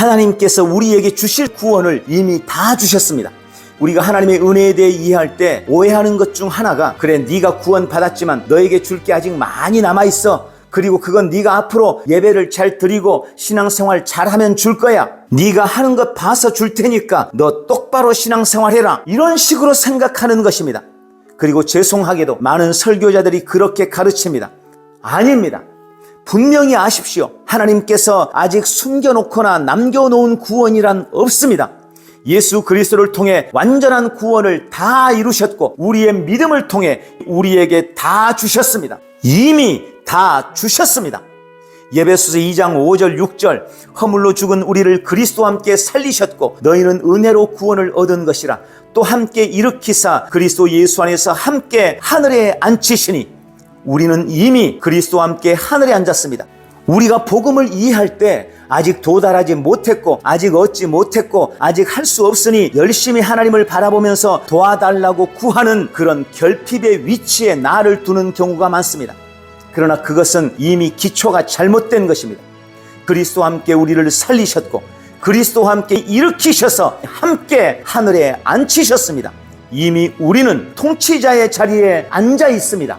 하나님께서 우리에게 주실 구원을 이미 다 주셨습니다. 우리가 하나님의 은혜에 대해 이해할 때 오해하는 것 중 하나가 그래 네가 구원 받았지만 너에게 줄 게 아직 많이 남아 있어. 그리고 그건 네가 앞으로 예배를 잘 드리고 신앙생활 잘하면 줄 거야. 네가 하는 것 봐서 줄 테니까 너 똑바로 신앙생활 해라. 이런 식으로 생각하는 것입니다. 그리고 죄송하게도 많은 설교자들이 그렇게 가르칩니다. 아닙니다. 분명히 아십시오. 하나님께서 아직 숨겨놓거나 남겨놓은 구원이란 없습니다. 예수 그리스도를 통해 완전한 구원을 다 이루셨고 우리의 믿음을 통해 우리에게 다 주셨습니다. 이미 다 주셨습니다. 예배소서 2장 5절 6절 허물로 죽은 우리를 그리스도와 함께 살리셨고 너희는 은혜로 구원을 얻은 것이라 또 함께 일으키사 그리스도 예수 안에서 함께 하늘에 앉히시니 우리는 이미 그리스도와 함께 하늘에 앉았습니다. 우리가 복음을 이해할 때 아직 도달하지 못했고 아직 얻지 못했고 아직 할 수 없으니 열심히 하나님을 바라보면서 도와달라고 구하는 그런 결핍의 위치에 나를 두는 경우가 많습니다. 그러나 그것은 이미 기초가 잘못된 것입니다. 그리스도와 함께 우리를 살리셨고 그리스도와 함께 일으키셔서 함께 하늘에 앉히셨습니다. 이미 우리는 통치자의 자리에 앉아 있습니다.